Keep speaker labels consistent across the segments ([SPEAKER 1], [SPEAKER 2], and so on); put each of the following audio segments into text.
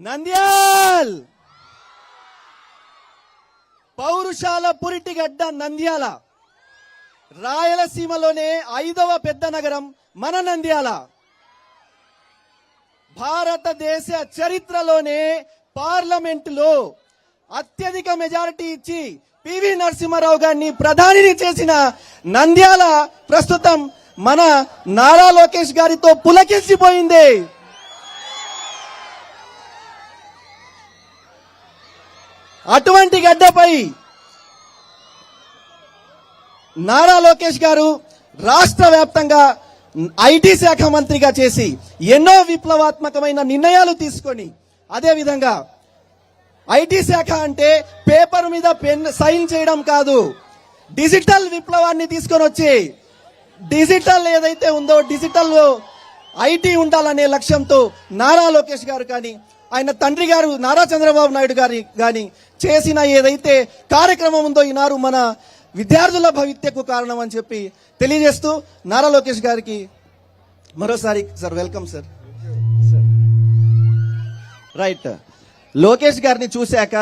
[SPEAKER 1] నంద్యాల్! పౌరుషాల పురిటిగడ్డ నంద్యాల. రాయలసీమలోనే ఐదవ పెద్ద నగరం మన నంద్యాల. భారతదేశ చరిత్రలోనే పార్లమెంటులో అత్యధిక మెజారిటీ ఇచ్చి పివి నరసింహారావు గారిని ప్రధానిని చేసిన నంద్యాల ప్రస్తుతం మన నారా లోకేష్ గారితో పులకెసిపోయింది అటువంటి గడ్డపై నారా లోకేష్ గారు రాష్ట్ర వ్యాప్తంగా ఐటీ శాఖ మంత్రిగా చేసి ఎన్నో విప్లవాత్మకమైన నిర్ణయాలు తీసుకొని అదే విధంగా ఐటీ శాఖ అంటే పేపర్ మీద పెన్ సైన్ చేయడం కాదు డిజిటల్ విప్లవాన్ని తీసుకొని వచ్చి డిజిటల్ ఏదైతే ఉందో డిజిటల్ ఐటీ ఉండాలనే లక్ష్యంతో నారా లోకేష్ గారు కానీ ఆయన తండ్రి గారు నారా చంద్రబాబు నాయుడు గారి కానీ చేసిన ఏదైతే కార్యక్రమం ఉందో ఈనాడు మన విద్యార్థుల భవిత్యకు కారణం అని చెప్పి తెలియజేస్తూ నారా లోకేష్ గారికి మరోసారి sir welcome sir. Right. Lokesh గారిని చూశాక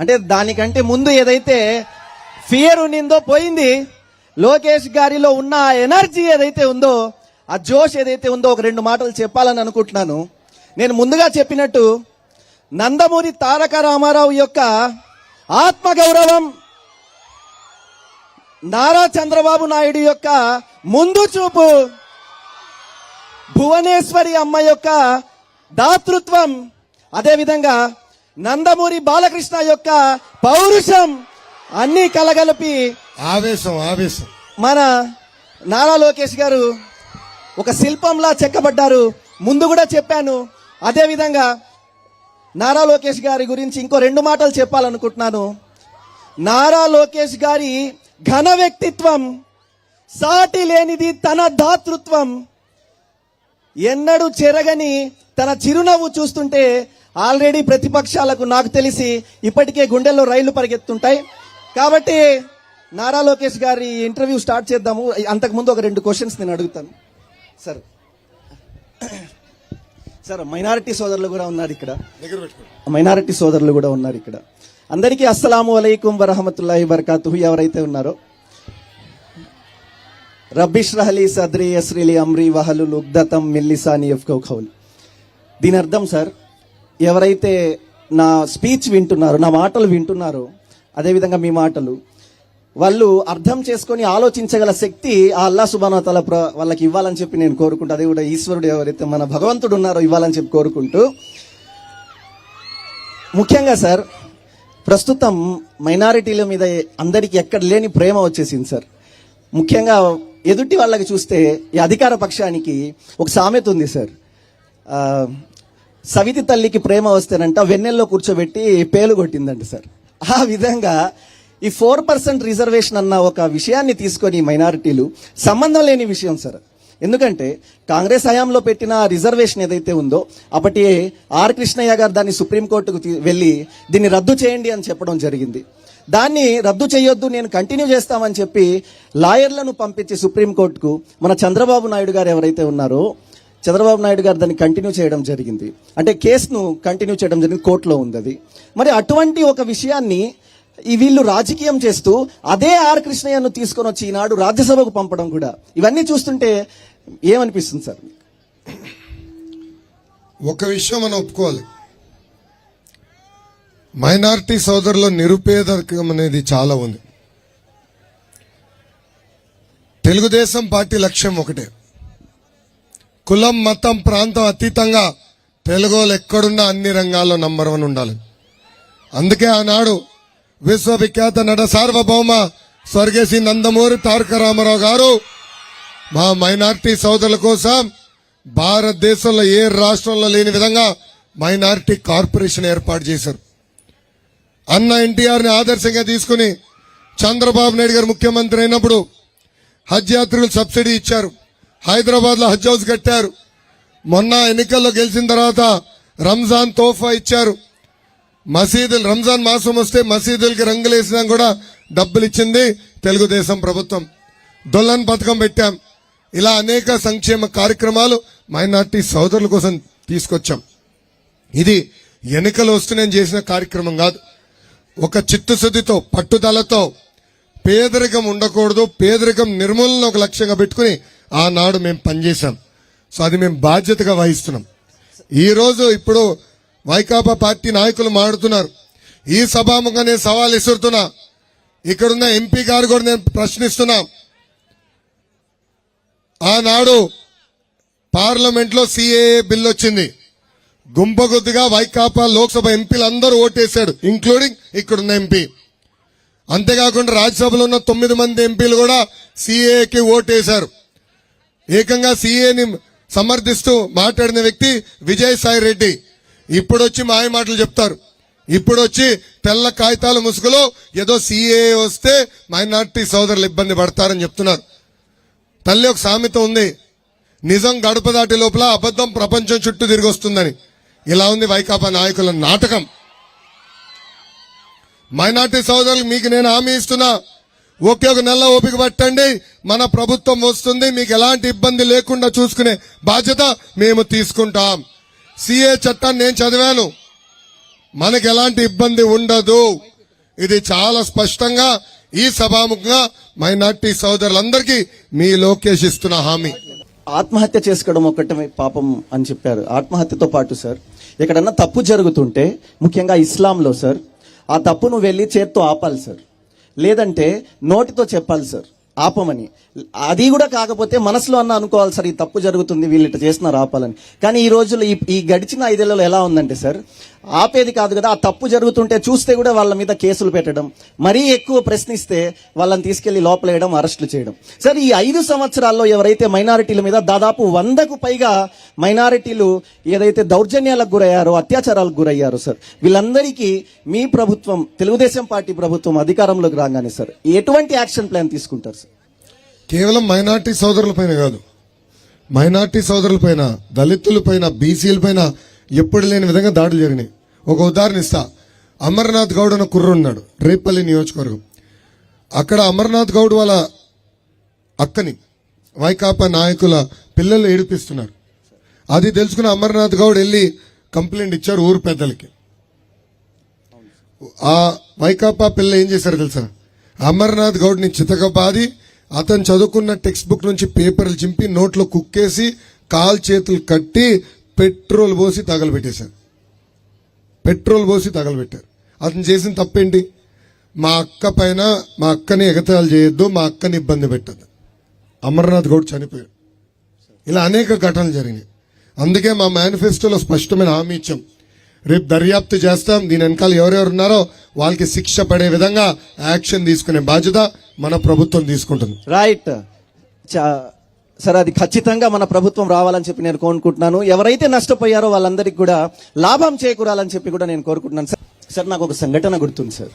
[SPEAKER 1] అంటే దానికంటే ముందు ఏదైతే ఫియర్ ఉన్నిందో పోయింది లోకేష్ గారిలో ఉన్న ఎనర్జీ ఏదైతే ఉందో ఆ జోష్ ఏదైతే ఉందో ఒక రెండు మాటలు చెప్పాలని అనుకుంటున్నాను. నేను ముందుగా చెప్పినట్టు నందమూరి తారక రామారావు యొక్క ఆత్మగౌరవం నారా చంద్రబాబు నాయుడు యొక్క ముందు చూపు భువనేశ్వరి అమ్మ యొక్క దాతృత్వం అదేవిధంగా నందమూరి బాలకృష్ణ యొక్క పౌరుషం అన్ని కలగలిపి
[SPEAKER 2] ఆవేశం ఆవేశం.
[SPEAKER 1] మన నారా లోకేష్ గారు ఒక శిల్పంలా చెక్కబడ్డారు. ముందు కూడా చెప్పాను అదేవిధంగా నారా లోకేష్ గారి గురించి ఇంకో రెండు మాటలు చెప్పాలనుకుంటున్నాను. నారా లోకేష్ గారి ఘన వ్యక్తిత్వం సాటి లేనిది తన దాతృత్వం. ఎన్నడూ చెరగని తన చిరునవ్వు చూస్తుంటే ఆల్రెడీ ప్రతిపక్షాలకు నాకు తెలిసి ఇప్పటికే గుండెల్లో రైళ్ళు పరిగెత్తుంటాయి. కాబట్టి నారా లోకేష్ గారి ఇంటర్వ్యూ స్టార్ట్ చేద్దాము. అంతకుముందు ఒక రెండు క్వశ్చన్స్ నేను అడుగుతాను. సరే. సార్ మైనారిటీ సోదరులు కూడా ఉన్నారు ఇక్కడ. మైనారిటీ సోదరులు కూడా ఉన్నారు ఇక్కడ. అందరికీ అస్సలాము అలైకుం వరహమతుల్లాహి బర్కాతుహు ఎవరైతే ఉన్నారో రబ్బిష్ రహలీ సద్రి యస్రిలి అమ్రి వహలు ఉగ్దతం మిల్లిసాని ఎఫ్కౌ ఖౌల్. దీని అర్థం సార్ ఎవరైతే నా స్పీచ్ వింటున్నారో నా మాటలు వింటున్నారో అదేవిధంగా మీ మాటలు వాళ్ళు అర్థం చేసుకొని ఆలోచించగల శక్తి ఆ అల్లా సుబానతల వాళ్ళకి ఇవ్వాలని చెప్పి నేను కోరుకుంటూ. అదే కూడా ఈశ్వరుడు ఎవరైతే మన భగవంతుడు ఉన్నారో ఇవ్వాలని చెప్పి కోరుకుంటూ. ముఖ్యంగా సార్ ప్రస్తుతం మైనారిటీల మీద అందరికీ ఎక్కడ లేని ప్రేమ వచ్చేసింది సార్. ముఖ్యంగా ఎదుటి వాళ్ళకి చూస్తే ఈ అధికార పక్షానికి ఒక సామెత ఉంది సార్. సవితి తల్లికి ప్రేమ వస్తేనంట వెన్నెల్లో కూర్చోబెట్టి పేలు కొట్టిందంట సార్. ఆ విధంగా ఈ ఫోర్ పర్సెంట్ రిజర్వేషన్ అన్న ఒక విషయాన్ని తీసుకొని మైనారిటీలు సంబంధం లేని విషయం సార్. ఎందుకంటే కాంగ్రెస్ హయాంలో పెట్టిన రిజర్వేషన్ ఏదైతే ఉందో అప్పటి ఆర్ కృష్ణయ్య గారు దాన్ని సుప్రీంకోర్టుకు వెళ్ళి దీన్ని రద్దు చేయండి అని చెప్పడం జరిగింది. దాన్ని రద్దు చేయొద్దు నేను కంటిన్యూ చేస్తామని చెప్పి లాయర్లను పంపించి సుప్రీంకోర్టుకు మన చంద్రబాబు నాయుడు గారు ఎవరైతే ఉన్నారో చంద్రబాబు నాయుడు గారు దాన్ని కంటిన్యూ చేయడం జరిగింది. అంటే కేసును కంటిన్యూ చేయడం జరిగింది కోర్టులో ఉంది అది. మరి అటువంటి ఒక విషయాన్ని వీళ్ళు రాజకీయం చేస్తూ అదే ఆర్ కృష్ణయ్యను తీసుకొని వచ్చి ఈనాడు రాజ్యసభకు పంపడం కూడా. ఇవన్నీ చూస్తుంటే ఏమనిపిస్తుంది సార్?
[SPEAKER 2] ఒక విషయం మనం ఒప్పుకోవాలి. మైనార్టీ సోదరుల నిరుపేదకం అనేది చాలా ఉంది. తెలుగుదేశం పార్టీ లక్ష్యం ఒకటే. కులం మతం ప్రాంతం అతీతంగా తెలుగు వాళ్ళు ఎక్కడున్నా అన్ని రంగాల్లో నంబర్ వన్ ఉండాలి. అందుకే ఆనాడు విశ్వవిఖ్యాత నట సార్వభౌమ స్వర్గేశి నందమూరి తారక రామారావు గారు. మా మైనార్టీ సోదరుల కోసం భారతదేశంలో ఏ రాష్ట్రంలో లేని విధంగా మైనార్టీ కార్పొరేషన్ ఏర్పాటు చేశారు. అన్న ఎన్టీఆర్ని ఆదర్శంగా తీసుకుని చంద్రబాబు నాయుడు గారు ముఖ్యమంత్రి అయినప్పుడు హజ్ యాత్రికులు సబ్సిడీ ఇచ్చారు. హైదరాబాద్లో హజ్ హౌస్ కట్టారు. మొన్న ఎన్నికల్లో గెలిచిన తర్వాత రంజాన్ తోఫా ఇచ్చారు. మసీదులు రంజాన్ మాసం వస్తే మసీదులకి రంగులేసినా కూడా డబ్బులు ఇచ్చింది తెలుగుదేశం ప్రభుత్వం. దొల్లన్ పథకం పెట్టాం. ఇలా అనేక సంక్షేమ కార్యక్రమాలు మైనార్టీ సోదరుల కోసం తీసుకొచ్చాం. ఇది ఎన్నికలు వస్తూ నేను చేసిన కార్యక్రమం కాదు. ఒక చిత్తశుద్ధితో పట్టుదలతో పేదరికం ఉండకూడదు పేదరికం నిర్మూలన ఒక లక్ష్యంగా పెట్టుకుని ఆనాడు మేము పనిచేశాం. సో అది మేము బాధ్యతగా వహిస్తున్నాం. ఈరోజు ఇప్పుడు వైకాపా పార్టీ నాయకులు మాడుతున్నారు ఈ సభాముఖంగా నేను సవాల్ ఇస్తున్నా ఇక్కడున్న ఎంపీ గారు కూడా నేను ప్రశ్నిస్తున్నా. ఆనాడు పార్లమెంట్లో సిఏఏ బిల్ వచ్చింది. గుంపగుద్దుగా వైకాపా లోక్సభ ఎంపీలు అందరూ ఓటేశాడు ఇంక్లూడింగ్ ఇక్కడున్న ఎంపీ. అంతేకాకుండా రాజ్యసభలో ఉన్న తొమ్మిది మంది ఎంపీలు కూడా సిఏకి ఓటేశారు. ఏకంగా సిఏని సమర్థిస్తూ మాట్లాడిన వ్యక్తి విజయసాయి రెడ్డి. ఇప్పుడు వచ్చి మాయ మాటలు చెప్తారు. ఇప్పుడు వచ్చి తెల్ల కాగితాల ముసుగులో ఏదో సిఏ వస్తే మైనార్టీ సోదరులు ఇబ్బంది పడతారని చెప్తున్నారు. తల్లి ఒక సామెత ఉంది. నిజం గడప దాటి లోపల అబద్ధం ప్రపంచం చుట్టూ తిరిగి వస్తుందని. ఇలా ఉంది వైకాపా నాయకుల నాటకం. మైనార్టీ సోదరులు మీకు నేను హామీ ఇస్తున్నా. ఒకే ఒక నెల ఓపిక పట్టండి. మన ప్రభుత్వం వస్తుంది. మీకు ఎలాంటి ఇబ్బంది లేకుండా చూసుకునే బాధ్యత మేము తీసుకుంటాం. సిఏ చట్టాన్ని నేను చదివాను. మనకి ఎలాంటి ఇబ్బంది ఉండదు. ఇది చాలా స్పష్టంగా ఈ సభాముఖంగా మైనార్టీ సోదరులందరికీ మీ లోకేష్ ఇస్తున్న హామీ.
[SPEAKER 1] ఆత్మహత్య చేసుకోవడం ఒకటమే పాపం అని చెప్పారు. ఆత్మహత్యతో పాటు సార్ ఎక్కడన్నా తప్పు జరుగుతుంటే ముఖ్యంగా ఇస్లాంలో సార్ ఆ తప్పును వెళ్ళి చేత్తో ఆపాలి సార్. లేదంటే నోటితో చెప్పాలి సార్. ఆపమని. అది కూడా కాకపోతే మనసులో అన్న అనుకోవాలి సార్ ఈ తప్పు జరుగుతుంది వీళ్ళు ఇట్లా చేస్తున్నారు ఆపాలని. కానీ ఈ రోజుల్లో ఈ ఈ గడిచిన ఐదేళ్ళలో ఎలా ఉందంటే సార్ ఆపేది కాదు కదా ఆ తప్పు జరుగుతుంటే చూస్తే కూడా వాళ్ళ మీద కేసులు పెట్టడం మరీ ఎక్కువ ప్రశ్నిస్తే వాళ్ళని తీసుకెళ్ళి లోపలేయడం అరెస్టులు చేయడం. సార్ ఈ ఐదు సంవత్సరాల్లో ఎవరైతే మైనారిటీల మీద దాదాపు వందకు పైగా మైనారిటీలు ఏదైతే దౌర్జన్యాలకు గురయ్యారో అత్యాచారాలకు గురయ్యారో సార్ వీళ్ళందరికీ మీ ప్రభుత్వం తెలుగుదేశం పార్టీ ప్రభుత్వం అధికారంలోకి రాగానే సార్ ఎటువంటి యాక్షన్ ప్లాన్ తీసుకుంటారు సార్?
[SPEAKER 2] కేవలం మైనార్టీ సోదరులపైన కాదు మైనార్టీ సోదరులపైన దళితులపైన బీసీలపైన ఎప్పుడు లేని విధంగా దాడులు జరిగినాయి. ఒక ఉదాహరణ ఇస్తా. అమర్నాథ్ గౌడ్ అన్న కుర్ర ఉన్నాడు రేపల్లి నియోజకవర్గం. అక్కడ అమర్నాథ్ గౌడ్ వాళ్ళ అక్కని వైకాపా నాయకుల పిల్లలు ఏడిపిస్తున్నారు. అది తెలుసుకున్న అమర్నాథ్ గౌడ్ వెళ్ళి కంప్లైంట్ ఇచ్చారు ఊరు పెద్దలకి. ఆ వైకాపా పిల్ల ఏం చేశారు తెలుసా? అమర్నాథ్ గౌడ్ని చితకబాది అతను చదువుకున్న టెక్స్ట్ బుక్ నుంచి పేపర్లు చింపి నోట్లో కుక్కేసి కాల్ చేతులు కట్టి పెట్రోల్ పోసి తగలబెట్టేశారు. పెట్రోల్ పోసి తగలబెట్టారు. అతను చేసిన తప్పేంటి? మా అక్క పైన మా అక్కని ఎగతాలు చేయొద్దు మా అక్కని ఇబ్బంది పెట్టద్దు. అమర్నాథ్ గౌడ్ చనిపోయాడు. ఇలా అనేక ఘటనలు జరిగినాయి. అందుకే మా మేనిఫెస్టోలో స్పష్టమైన హామీ ఇచ్చాం. రేపు దర్యాప్తు చేస్తాం. దీని వెనకాల ఎవరెవరు ఉన్నారో వాళ్ళకి శిక్ష పడే విధంగా యాక్షన్ తీసుకునే బాధ్యత మన ప్రభుత్వం తీసుకుంటుంది.
[SPEAKER 1] రైట్ చా- సార్ అది ఖచ్చితంగా మన ప్రభుత్వం రావాలని చెప్పి నేను కోరుకుంటున్నాను. ఎవరైతే నష్టపోయారో వాళ్ళందరికీ కూడా లాభం చేకూరాలని చెప్పి కూడా నేను కోరుకుంటున్నాను. సార్ సార్ నాకు ఒక సంఘటన గుర్తుంది సార్.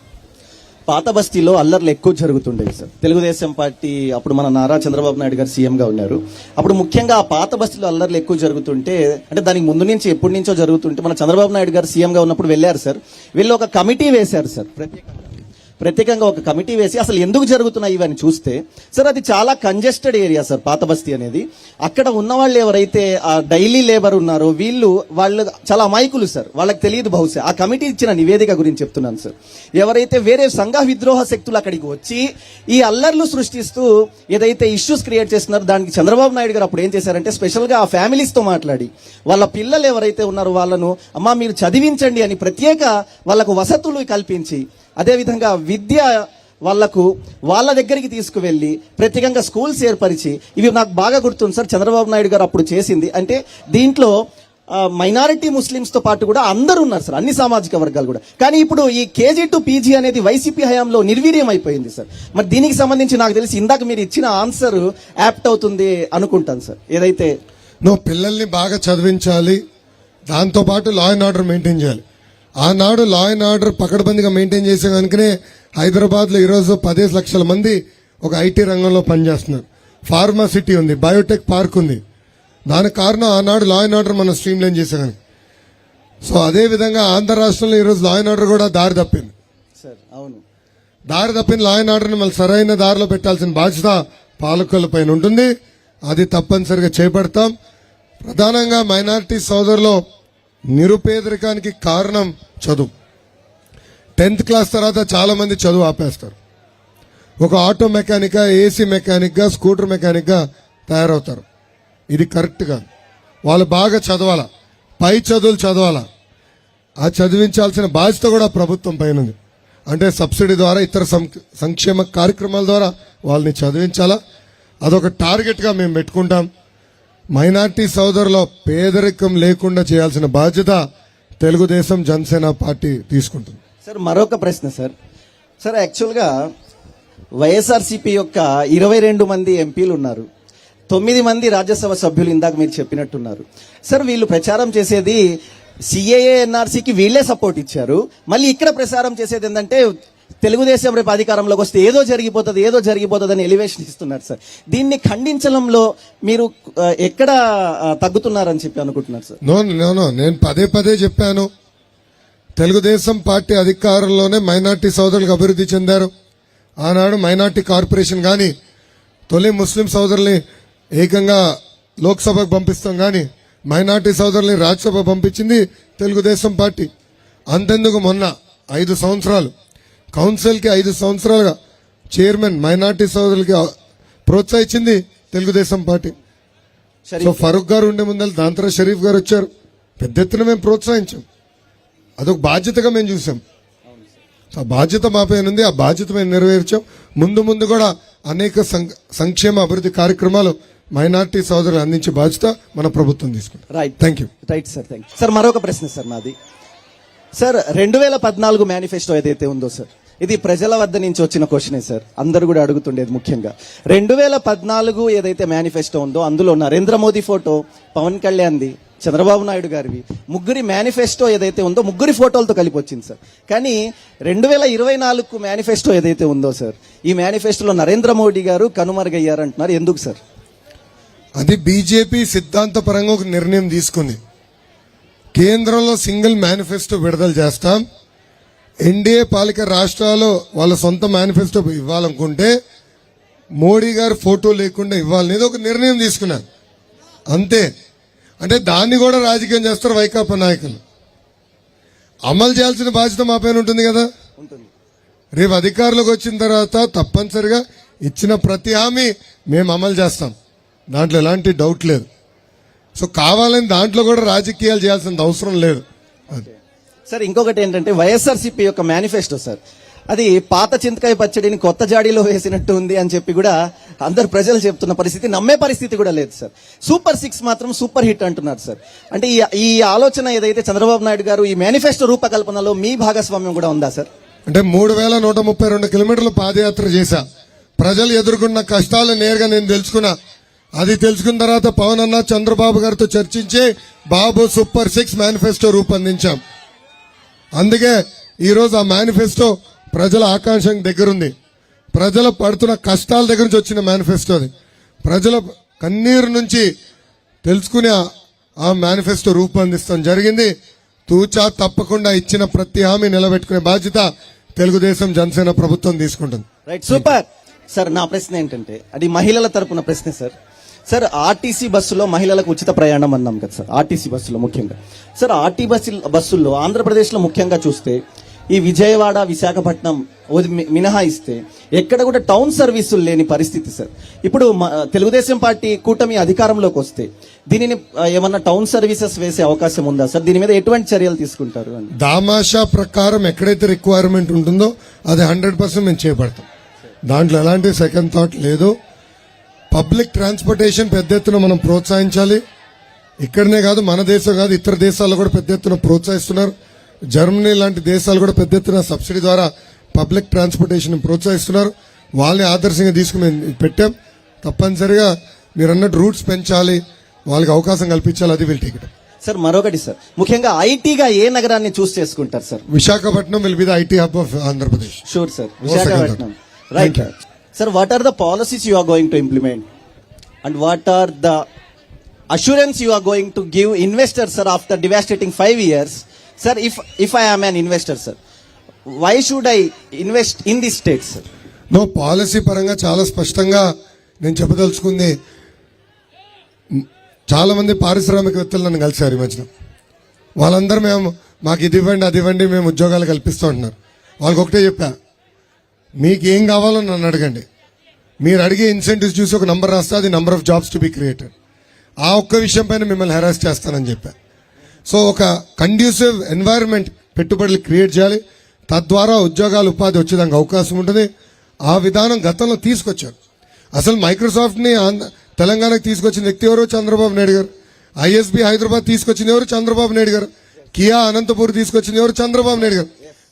[SPEAKER 1] పాత బస్తీలో అల్లర్లు ఎక్కువ జరుగుతుండేవి సార్. తెలుగుదేశం పార్టీ అప్పుడు మన నారా చంద్రబాబు నాయుడు గారు సీఎంగా ఉన్నారు. అప్పుడు ముఖ్యంగా ఆ పాత బస్తీలో అల్లర్లు ఎక్కువ జరుగుతుంటే అంటే దానికి ముందు నుంచి ఎప్పటి నుంచో జరుగుతుంటే మన చంద్రబాబు నాయుడు గారు సీఎంగా ఉన్నప్పుడు వెళ్ళారు సార్. వీళ్ళు ఒక కమిటీ వేశారు సార్. ప్రత్యేకంగా. ప్రత్యేకంగా ఒక కమిటీ వేసి అసలు ఎందుకు జరుగుతున్నాయి ఇవన్నీ చూస్తే సార్ అది చాలా కంజెస్టెడ్ ఏరియా సార్ పాత బస్తీ అనేది. అక్కడ ఉన్న వాళ్ళు ఎవరైతే ఆ డైలీ లేబర్ ఉన్నారో వీళ్ళు వాళ్ళు చాలా అమాయకులు సార్. వాళ్ళకి తెలియదు బహుశా. ఆ కమిటీ ఇచ్చిన నివేదిక గురించి చెప్తున్నాను సార్. ఎవరైతే వేరే సంఘ విద్రోహ శక్తులు అక్కడికి వచ్చి ఈ అల్లర్లు సృష్టిస్తూ ఏదైతే ఇష్యూస్ క్రియేట్ చేస్తున్నారో దానికి చంద్రబాబు నాయుడు గారు అప్పుడు ఏం చేశారంటే స్పెషల్గా ఆ ఫ్యామిలీస్తో తో మాట్లాడి వాళ్ళ పిల్లలు ఎవరైతే ఉన్నారో వాళ్ళను అమ్మ మీరు చదివించండి అని ప్రత్యేక వాళ్ళకు వసతులు కల్పించి అదేవిధంగా విద్య వాళ్ళకు వాళ్ళ దగ్గరికి తీసుకువెళ్ళి ప్రత్యేకంగా స్కూల్స్ ఏర్పరిచి ఇవి నాకు బాగా గుర్తుంది సార్ చంద్రబాబు నాయుడు గారు అప్పుడు చేసింది. అంటే దీంట్లో మైనారిటీ ముస్లిమ్స్తో పాటు కూడా అందరూ ఉన్నారు సార్ అన్ని సామాజిక వర్గాలు కూడా. కానీ ఇప్పుడు ఈ కేజీ టు పీజీ అనేది వైసీపీ హయాంలో నిర్వీర్యం అయిపోయింది సార్. మరి దీనికి సంబంధించి నాకు తెలిసి ఇందాక మీరు ఇచ్చిన ఆన్సర్ యాప్ట్ అవుతుంది అనుకుంటాను సార్. ఏదైతే
[SPEAKER 2] నువ్వు పిల్లల్ని బాగా చదివించాలి దాంతో పాటు లా అండ్ ఆర్డర్ మెయింటైన్ చేయాలి. ఆనాడు లా అండ్ ఆర్డర్ పకడ్బందీగా మెయింటైన్ చేసే కనుకనే హైదరాబాద్లో ఈరోజు పదిహేను లక్షల మంది ఒక ఐటీ రంగంలో పనిచేస్తున్నారు. ఫార్మాసిటీ ఉంది బయోటెక్ పార్క్ ఉంది. దానికి కారణం ఆనాడు లా అండ్ ఆర్డర్ మనం స్ట్రీమ్ లైన్ చేసాం సో అదే విధంగా ఆంధ్ర రాష్ట్రంలో ఈరోజు లా అండ్ ఆర్డర్ కూడా దారి తప్పింది.
[SPEAKER 1] సార్ అవును.
[SPEAKER 2] దారి తప్పిన లా అండ్ ఆర్డర్ని మళ్ళీ సరైన దారిలో పెట్టాల్సిన బాధ్యత పాలకుల పైన ఉంటుంది. అది తప్పనిసరిగా చేపడతాం. ప్రధానంగా మైనారిటీ సోదరులు నిరుపేదరికానికి కారణం చదువు. టెన్త్ క్లాస్ తర్వాత చాలా మంది చదువు ఆపేస్తారు. ఒక ఆటో మెకానిక్గా ఏసీ మెకానిక్గా స్కూటర్ మెకానిక్గా తయారవుతారు. ఇది కరెక్ట్ కాదు. వాళ్ళు బాగా చదవాలా? పై చదువులు చదవాలా? ఆ చదివించాల్సిన బాధ్యత కూడా ప్రభుత్వం పైన ఉంది అంటే సబ్సిడీ ద్వారా ఇతర సం- సంక్షేమ కార్యక్రమాల ద్వారా వాళ్ళని చదివించాలా? అదొక టార్గెట్గా మేము పెట్టుకుంటాం. మైనార్టీ సోదరుల పేదరికం లేకుండా చేయాల్సిన బాధ్యత తెలుగుదేశం జనసేన పార్టీ తీసుకుంటుంది.
[SPEAKER 1] సార్ మరొక ప్రశ్న సార్. సార్ యాక్చువల్గా వైఎస్ఆర్సీపీ యొక్క ఇరవై రెండు మంది ఎంపీలు ఉన్నారు. తొమ్మిది మంది రాజ్యసభ సభ్యులు ఇందాక మీరు చెప్పినట్టున్నారు. సార్ వీళ్ళు ప్రచారం చేసేది సిఏఏ ఎన్ఆర్సీకి వీళ్ళే సపోర్ట్ ఇచ్చారు. మళ్ళీ ఇక్కడ ప్రచారం చేసేది ఏంటంటే తెలుగుదేశం రేపు అధికారంలోకి వస్తే ఏదో జరిగిపోతుంది ఏదో జరిగిపోతుంది అని ఎలివేషన్ ఇస్తున్నారు సార్ దీన్ని ఖండించడంలో మీరు ఎక్కడ తగ్గుతున్నారని చెప్పి అనుకుంటున్నారు సార్
[SPEAKER 2] నో నో నో నేను పదే పదే చెప్పాను. తెలుగుదేశం పార్టీ అధికారంలోనే మైనార్టీ సోదరులకు అభివృద్ధి చెందారు. ఆనాడు మైనార్టీ కార్పొరేషన్ కానీ తొలి ముస్లిం సోదరుల్ని ఏకంగా లోక్సభకు పంపిస్తాం కానీ మైనార్టీ సోదరుల్ని రాజ్యసభ పంపించింది తెలుగుదేశం పార్టీ. అంతెందుకు మొన్న ఐదు సంవత్సరాలు. కౌన్సిల్కి ఐదు సంవత్సరాలుగా చైర్మన్ మైనార్టీ సోదరులకి ప్రోత్సహించింది తెలుగుదేశం పార్టీ. సో ఫరూక్ గారు ఉండే ముందర దాని తర్వాత షరీఫ్ గారు వచ్చారు. పెద్ద ఎత్తున మేము ప్రోత్సహించాం. అదొక బాధ్యతగా మేము చూసాం. ఆ బాధ్యత మా పైన ఉంది ఆ బాధ్యత మేము నెరవేర్చాం. ముందు ముందు కూడా అనేక సంక్షేమ అభివృద్ధి కార్యక్రమాలు మైనార్టీ సోదరులు అందించే బాధ్యత మన ప్రభుత్వం తీసుకుంటాం
[SPEAKER 1] right
[SPEAKER 2] thank you
[SPEAKER 1] right sir thank sir మరొక ప్రశ్న సార్ నాది సార్ రెండు వేల పద్నాలుగు మేనిఫెస్టో ఏదైతే ఉందో సార్ ఇది ప్రజల వద్ద నుంచి వచ్చిన క్వశ్చనే సార్. అందరు కూడా అడుగుతుండేది ముఖ్యంగా. రెండు వేల పద్నాలుగు ఏదైతే మేనిఫెస్టో ఉందో అందులో నరేంద్ర మోదీ ఫోటో పవన్ కళ్యాణ్ది చంద్రబాబు నాయుడు గారివి. ముగ్గురి మేనిఫెస్టో ఏదైతే ఉందో ముగ్గురి ఫోటోలతో కలిపి వచ్చింది సార్. కానీ రెండు వేల ఇరవై నాలుగు మేనిఫెస్టో ఏదైతే ఉందో సార్ ఈ మేనిఫెస్టోలో నరేంద్ర మోడీ గారు కనుమరుగయ్యారంటున్నారు. ఎందుకు సార్?
[SPEAKER 2] అది బీజేపీ సిద్ధాంతపరంగా ఒక నిర్ణయం తీసుకుంది. కేంద్రంలో సింగిల్ మేనిఫెస్టో విడుదల చేస్తాం. ఎన్డీఏ పాలిక రాష్ట్రాలు వాళ్ళ సొంత మేనిఫెస్టో ఇవ్వాలనుకుంటే మోడీ గారి ఫోటో లేకుండా ఇవ్వాలనేది ఒక నిర్ణయం తీసుకున్నారు. అంతే. అంటే దాన్ని కూడా రాజకీయం చేస్తారు వైకాపా నాయకులు. అమలు చేయాల్సిన బాధ్యత మా పైన ఉంటుంది కదా? రేపు అధికారంలోకి వచ్చిన తర్వాత తప్పనిసరిగా ఇచ్చిన ప్రతి హామీ మేము అమలు చేస్తాం. దాంట్లో ఎలాంటి డౌట్ లేదు. సో కావాలని దాంట్లో కూడా రాజకీయాలు చేయాల్సిన అవసరం లేదు. అది.
[SPEAKER 1] సార్ ఇంకొకటి ఏంటంటే వైఎస్ఆర్సీపీ యొక్క మేనిఫెస్టో సార్. అది పాత చింతకాయ పచ్చడిని కొత్త జాడీలో వేసినట్టు ఉంది అని చెప్పి కూడా అందరు ప్రజలు చెప్తున్న పరిస్థితి నమ్మే పరిస్థితి కూడా లేదు సార్. సూపర్ సిక్స్ మాత్రం సూపర్ హిట్ అంటున్నారు సార్. అంటే ఈ ఈ ఆలోచన ఏదైతే చంద్రబాబు నాయుడు గారు ఈ మేనిఫెస్టో రూపకల్పనలో మీ భాగస్వామ్యం కూడా ఉందా సార్?
[SPEAKER 2] అంటే మూడు వేల నూట ముప్పై రెండు కిలోమీటర్లు పాదయాత్ర చేశా. ప్రజలు ఎదుర్కొన్న కష్టాలు నేరుగా నేను తెలుసుకున్నా. అది తెలుసుకున్న తర్వాత పవన్ అన్న చంద్రబాబు గారితో చర్చించి బాబు సూపర్ సిక్స్ మేనిఫెస్టో రూపొందించాం. అందుకే ఈరోజు ఆ మేనిఫెస్టో ప్రజల ఆకాంక్ష దగ్గరుంది. ప్రజలు పడుతున్న కష్టాల దగ్గర నుంచి వచ్చిన మేనిఫెస్టో అది. ప్రజల కన్నీరు నుంచి తెలుసుకునే ఆ- ఆ మేనిఫెస్టో రూపొందిస్తాం. జరిగింది తూచా తప్పకుండా ఇచ్చిన ప్రతి హామీ నిలబెట్టుకునే బాధ్యత తెలుగుదేశం జనసేన ప్రభుత్వం తీసుకుంటుంది.
[SPEAKER 1] రైట్ సూపర్ సార్ నా ప్రశ్న ఏంటంటే అది మహిళల తరపున ప్రశ్న సార్ సార్ ఆర్టీసీ బస్సులో మహిళలకు ఉచిత ప్రయాణం అన్నాం కదా సార్. ఆర్టీసీ బస్సులో ముఖ్యంగా. సార్ ఆర్టీ బస్సు బస్సుల్లో ఆంధ్రప్రదేశ్లో ముఖ్యంగా చూస్తే ఈ విజయవాడ విశాఖపట్నం మి- మినహాయిస్తే ఎక్కడ కూడా టౌన్ సర్వీసులు లేని పరిస్థితి సార్. ఇప్పుడు మ- తెలుగుదేశం పార్టీ కూటమి అధికారంలోకి వస్తే దీనిని ఏమన్నా టౌన్ సర్వీసెస్ వేసే అవకాశం ఉందా సార్? దీని మీద ఎటువంటి చర్యలు తీసుకుంటారు
[SPEAKER 2] దామాషా ప్రకారం ఎక్కడైతే రిక్వైర్మెంట్ ఉంటుందో అది హండ్రెడ్ పర్సెంట్ మేము చేపడతాం. దాంట్లో ఎలాంటి సెకండ్ థాట్ లేదు. పబ్లిక్ ట్రాన్స్పోర్టేషన్ పెద్ద ఎత్తున మనం ప్రోత్సహించాలి. ఇక్కడనే కాదు మన దేశం కాదు ఇతర దేశాల్లో కూడా పెద్ద ఎత్తున ప్రోత్సహిస్తున్నారు. జర్మనీ లాంటి దేశాలు కూడా పెద్ద ఎత్తున సబ్సిడీ ద్వారా పబ్లిక్ ట్రాన్స్పోర్టేషన్ ప్రోత్సహిస్తున్నారు. వాళ్ళని ఆదర్శంగా తీసుకుని పెట్టాం. తప్పనిసరిగా మీరు అన్నట్టు రూట్స్ పెంచాలి. వాళ్ళకి అవకాశం కల్పించాలి. అది విల్ టేక్ ఇట్
[SPEAKER 1] సార్ మరొకటి సార్. ముఖ్యంగా ఐటీగా ఏ నగరాన్ని చూస్ చేసుకుంటారు sir?
[SPEAKER 2] Visakhapatnam will be the IT hub of Andhra Pradesh
[SPEAKER 1] Sure, sir.
[SPEAKER 2] No second
[SPEAKER 1] sir what are the policies you are going to implement and what are the assurance you are going to give investor sir after devastating five years sir if if I am an investor sir why should I invest in the state sir
[SPEAKER 2] no policy పరంగా చాలా స్పష్టంగా నేను చెప్పదలుచుకుంది. చాలా మంది పారిశ్రామికవేత్తలు నన్ను కలిశారు ఈ మధ్యన. వాళ్ళందరూ మేము మాకు ఇది ఇవ్వండి అది ఇవ్వండి మేము ఉద్యోగాలు కల్పిస్తూ ఉంటున్నారు. వాళ్ళకొకటే చెప్పాను మీకేం కావాలో నన్ను అడగండి. మీరు అడిగే ఇన్సెంటివ్స్ చూసి ఒక నంబర్ రాస్తే అది number of jobs to be created ఆ ఒక్క విషయం పైన మిమ్మల్ని హెరాస్ చేస్తానని చెప్పా. సో ఒక కండ్యూసివ్ ఎన్వైర్న్మెంట్ పెట్టుబడులు క్రియేట్ చేయాలి. తద్వారా ఉద్యోగాలు ఉపాధి వచ్చేదానికి అవకాశం ఉంటుంది. ఆ విధానం గతంలో తీసుకొచ్చారు. అసలు మైక్రోసాఫ్ట్ని తెలంగాణకు తీసుకొచ్చిన వ్యక్తి ఎవరు? చంద్రబాబు నాయుడు గారు. ఐఎస్బి హైదరాబాద్ తీసుకొచ్చింది ఎవరు? చంద్రబాబు నాయుడు గారు. కియా అనంతపూర్ తీసుకొచ్చింది ఎవరు? చంద్రబాబు నాయుడు గారు.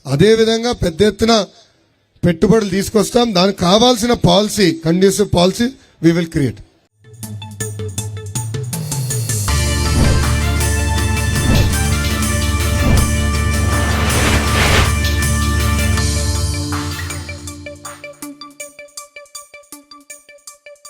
[SPEAKER 2] అదేవిధంగా పెద్ద ఎత్తున పెట్టుబడులు తీసుకొస్తాం. దానికి కావాల్సిన policy conducive policy we will create